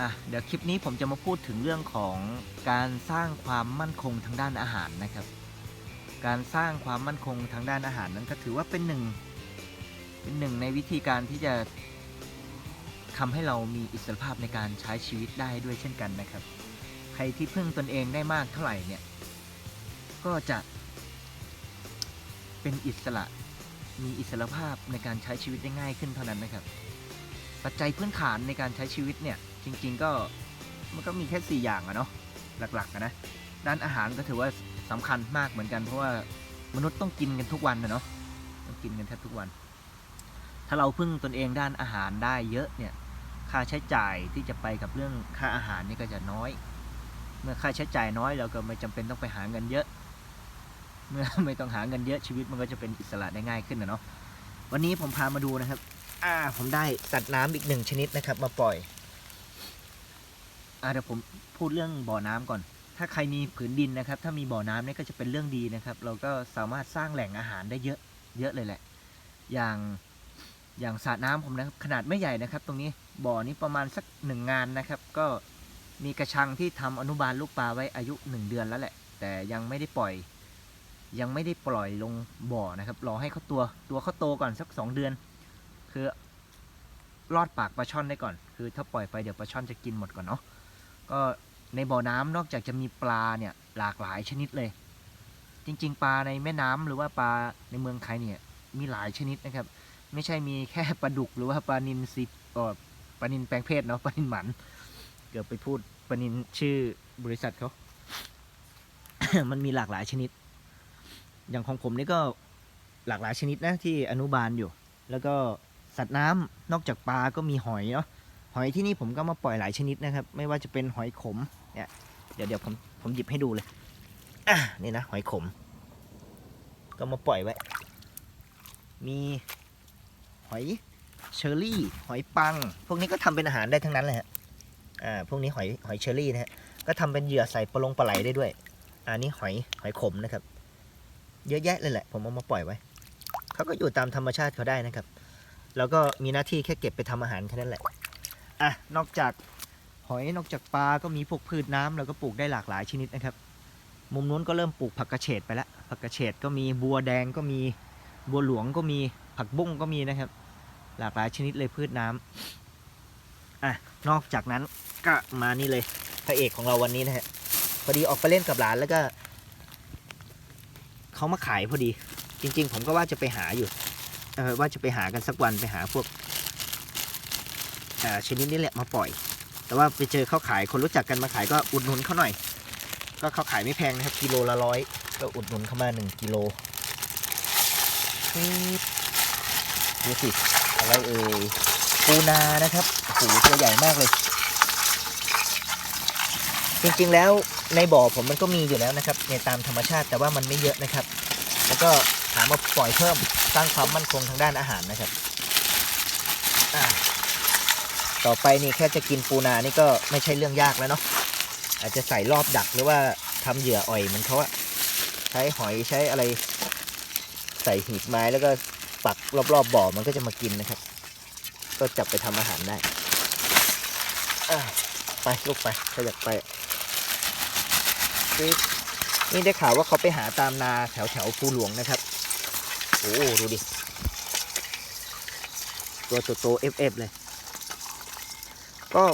อะเดี๋ยวคลิปนี้ผมจะมาพูดถึงเรื่องของการสร้างความมั่นคงทางด้านอาหารนะครับ การสร้างความมั่นคงทางด้านอาหารนั้นก็ถือว่าเป็นหนึ่งเป็นหนึ่งในวิธีการที่จะทำให้เรามีอิสรภาพในการใช้ชีวิตได้ด้วยเช่นกันนะครับ ใครที่พึ่งตนเองได้มากเท่าไหร่เนี่ย ก็จะเป็นอิสระมีอิสรภาพในการใช้ชีวิตได้ง่ายขึ้นเท่านั้นนะครับ ปัจจัยพื้นฐานในการใช้ชีวิตเนี่ย จริง ๆ ก็มันก็มีแค่ 4 อย่างอะเนาะหลักๆนะด้านอาหารก็ถือว่าสำคัญมากเหมือนกันเพราะว่ามนุษย์ต้องกินกันทุกวันนะเนาะต้องกินกันแทบทุกวัน ถ้าเราพึ่งตนเองด้านอาหารได้เยอะเนี่ยค่าใช้จ่ายที่จะไปกับเรื่องค่าอาหารนี่ก็จะน้อย เมื่อค่าใช้จ่ายน้อยเราก็ไม่จำเป็นต้องไปหาเงินเยอะ เมื่อไม่ต้องหาเงินเยอะชีวิตมันก็จะเป็นอิสระได้ง่ายขึ้นนะเนาะวันนี้ผมพามาดูนะครับ อ่าผมได้สัตว์น้ำอีกหนึ่งชนิดนะครับ มาปล่อย เดี๋ยวผมพูดเรื่องบ่อน้ำก่อน ถ้าใครมีผืนดินนะครับ ถ้ามีบ่อน้ำเนี่ยก็จะเป็นเรื่องดีนะครับ เราก็สามารถสร้างแหล่งอาหารได้เยอะเยอะเลยแหละ อย่างอย่างสระน้ำผมนะครับขนาดไม่ใหญ่นะครับ ตรงนี้บ่อนี้ประมาณสักหนึ่งงานนะครับ ก็มีกระชังที่ทำอนุบาลลูกปลาไว้อายุหนึ่งเดือนแล้วแหละ แต่ยังไม่ได้ปล่อย ยังไม่ได้ปล่อยลงบ่อนะครับรอให้เขาตัวตัวเขาโตก่อนสักสองเดือน คือรอดปากปลาช่อนได้ก่อน คือถ้าปล่อยไปเดี๋ยวปลาช่อนจะกินหมดก่อนเนาะ ก็ในบ่อน้ำนอกจากจะมีปลาเนี่ยหลากหลายชนิดเลย จริง ๆ ปลาในแม่น้ำหรือว่าปลาในเมืองไทยเนี่ยมีหลายชนิดนะครับ ไม่ใช่มีแค่ปลาดุกหรือว่าปลานินซีออปลานินแปลงเพศเนาะปลานินหมัน เกือบไปพูดปลานินชื่อบริษัทเขามันมีหลากหลายชนิด อย่างของผมนี่ก็หลากหลายชนิดนะที่อนุบาลอยู่ แล้วก็สัตว์น้ำนอกจากปลาก็มีหอยเนาะ หอยที่นี่ผมก็มาปล่อยหลายชนิดนะครับ ไม่ว่าจะเป็นหอยขมเนี่ยเดี๋ยวเดี๋ยวผมผมหยิบให้ดูเลยอะนี่นะหอยขม ก็มาปล่อยไว้ มีหอยเชอรี่ หอยปัง พวกนี้ก็ทำเป็นอาหารได้ทั้งนั้นเลยฮะอ่าพวกนี้หอยหอยเชอรี่นะฮะก็ทำเป็นเหยื่อใส่ปลาลงปลาไหลได้ด้วย อันนี้หอยหอยขมนะครับ เยอะแยะเลยแหละ ผมเอามาปล่อยไว้เขาก็อยู่ตามธรรมชาติเขาได้นะครับ แล้วก็มีหน้าที่แค่เก็บไปทำอาหารแค่นั้นแหละ อะนอกจากหอยนอกจากปลาก็มีพวกพืชน้ำเราก็ปลูกได้หลากหลายชนิดนะครับ มุมนู้นก็เริ่มปลูกผักกระเฉดไปแล้วผักกระเฉดก็มีบัวแดงก็มีบัวหลวงก็มีผักบุ้งก็มีนะครับ หลากหลายชนิดเลยพืชน้ำอะนอกจากนั้นก็มานี่เลยพระเอกของเราวันนี้นะฮะพอดีออกไปเล่นกับหลานแล้วก็เขามาขายพอดี จริง ๆ ผมก็ว่าจะไปหาอยู่เออว่าจะไปหากันสักวันไปหาพวก ชนิดนี้แหละมาปล่อย แต่ว่าไปเจอเขาขายคนรู้จักกันมาขายก็อุดหนุนเขาหน่อย ก็เขาขายไม่แพงนะครับกิโลละร้อยก็อุดหนุนเข้ามาหนึ่งกิโลดูสิอะไรเอ่ยปูนานะครับโอ้โหตัวใหญ่มากเลย จริงๆแล้วในบ่อผมมันก็มีอยู่แล้วนะครับ ในตามธรรมชาติแต่ว่ามันไม่เยอะนะครับ แล้วก็หามาปล่อยเพิ่มสร้างความมั่นคงทางด้านอาหารนะครับอ่า ต่อไปนี่แค่จะกินปูนานี่ก็ไม่ใช่เรื่องยากแล้วเนาะอาจจะใส่รอบดักหรือว่าทำเหยื่ออ่อยเหมันเขาอะใช้หอยใช้อะไร ใส่หีบไม้แล้วก็ปักรอบๆบ่อมันก็จะมากินนะครับ ก็จับไปทำอาหารได้ไปลูกไปขยับไปนี่ได้ข่าวว่าเขาไปหาตามนาแถวแถวภูหลวงนะครับ โอ้ดูดิ ตัวโตๆเอฟเอฟเลย ก็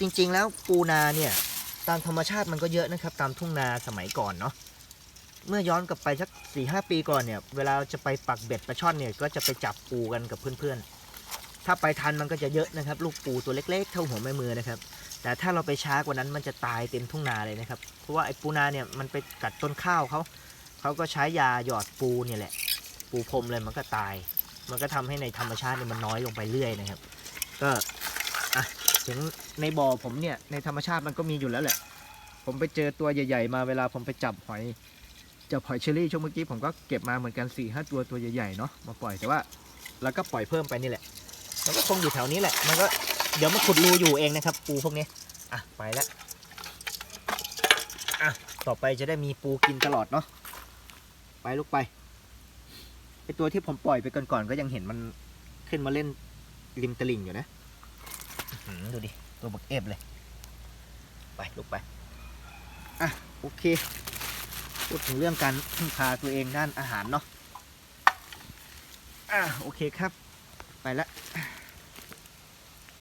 จริงๆแล้วปูนาเนี่ยตามธรรมชาติมันก็เยอะนะครับ ตามทุ่งนาสมัยก่อนเนาะเมื่อย้อนกลับไปสักสี่ห้าปีก่อนเนี่ย เวลาจะไปปักเบ็ดปลาช่อนเนี่ยก็จะไปจับปูกันกับเพื่อนๆ ถ้าไปทันมันก็จะเยอะนะครับ ลูกปูตัวเล็กๆ เท่าหัวแม่มือนะครับ แต่ถ้าเราไปช้ากว่านั้นมันจะตายเต็มทุ่งนาเลยนะครับ เพราะว่าไอ้ปูนาเนี่ยมันไปกัดต้นข้าวเขาเขาก็ใช้ยาหยอดปูเนี่ยแหละ ปูพรมเลยมันก็ตาย มันก็ทำให้ในธรรมชาติเนี่ยมันน้อยลงไปเรื่อยนะครับ ก็ ถึงในบ่อผมเนี่ยในธรรมชาติมันก็มีอยู่แล้วแหละ ผมไปเจอตัวใหญ่ๆ มาเวลาผมไปจับหอยจับหอยเชอรี่ช่วงเมื่อกี้ผมก็เก็บมาเหมือนกัน4ี่ห้าตัวตัวใหญ่ๆเนาะมาปล่อยแต่ว่าเราก็ปล่อยเพิ่มไปนี่แหละมันก็คงอยู่แถวนี้แหละ มันก็เดี๋ยวมาขุดรูอยู่เองนะครับ ปูพวกนี้อะไปแล้วอะต่อไปจะได้มีปูกินตลอดเนาะไปลูกไปไอตัวที่ผมปล่อยไปก่อนๆก็ยังเห็นมันขึ้นมาเล่นริมตลิ่งอยู่นะ ดูดิ ตัวบักเอฟเลย ไปลุกไป อะ โอเค พูดถึงเรื่องการพึ่งพาตัวเองด้านอาหารเนาะ อะ โอเคครับ ไปละ